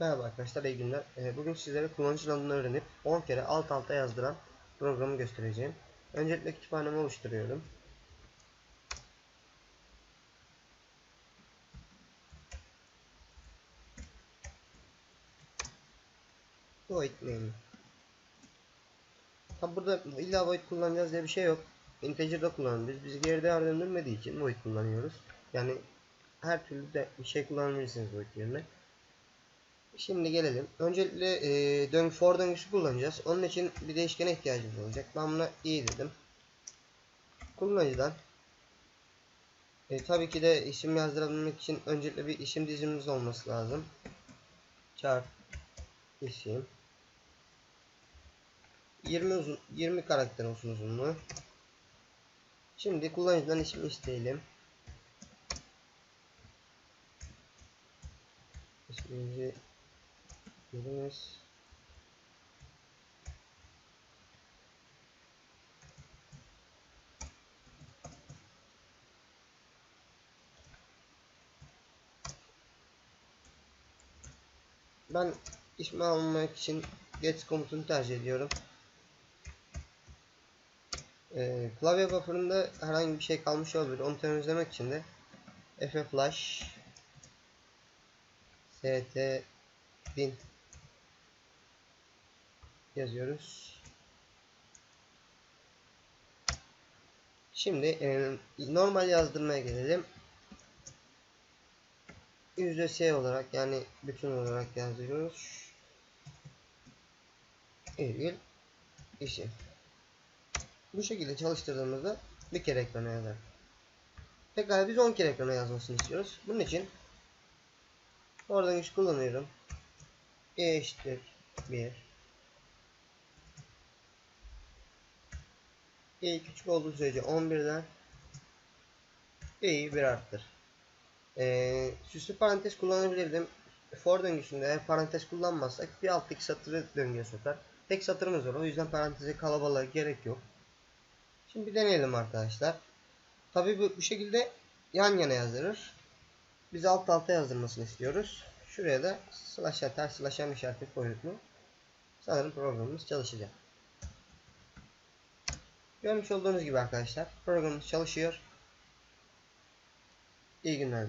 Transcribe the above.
Merhaba arkadaşlar, iyi günler. Ee, Bugün sizlere kullanıcı adını öğrenip 10 kere alt alta yazdıran programı göstereceğim. Öncelikle kütüphanemi oluşturuyorum. Void name. Tabi burada illa void kullanacağız diye bir şey yok. Integer'da kullanabiliriz. Biz geri değer döndürmediği için void kullanıyoruz. Yani her türlü de bir şey kullanabilirsiniz void yerine. Şimdi gelelim. Öncelikle e, döngü for döngüsü kullanacağız. Onun için bir değişkene ihtiyacımız olacak. Ben buna i dedim. Kullanıcıdan e, tabii ki de isim yazdırabilmek için öncelikle bir isim dizimimiz olması lazım. Char isim 20 uzun 20 karakter olsun uzunluğu. Şimdi kullanıcıdan isim isteyelim. İsmimizi giriniz. Ben ismi almak için get komutunu tercih ediyorum. Ee, klavye buffer'ında herhangi bir şey kalmış olabilir. Onu temizlemek için de fflash st 1000 yazıyoruz. Şimdi e, normal yazdırmaya gelelim. S olarak yani bütün olarak yazıyoruz. Virgül isim. Bu şekilde çalıştırdığımızda bir kere ekrana yazar. Tekrar biz 10 kere ekrana yazmasını istiyoruz. Bunun için oradan güç kullanıyorum. E eşittir 1 E küçük olduğu sürece 11'den E'yi 1 arttır. Ee, süslü parantez kullanabilirdim. For döngüsünde parantez kullanmazsak bir alttaki satırı döngüye sokar. Tek satırımız var o yüzden paranteze kalabalığa gerek yok. Şimdi bir deneyelim arkadaşlar. Tabi bu, bu şekilde yan yana yazdırır. Biz alt alta yazdırmasını istiyoruz. Şuraya da slash ters slash işareti koyduk mu? Sanırım programımız çalışacak. Görmüş olduğunuz gibi arkadaşlar programımız çalışıyor. İyi günler.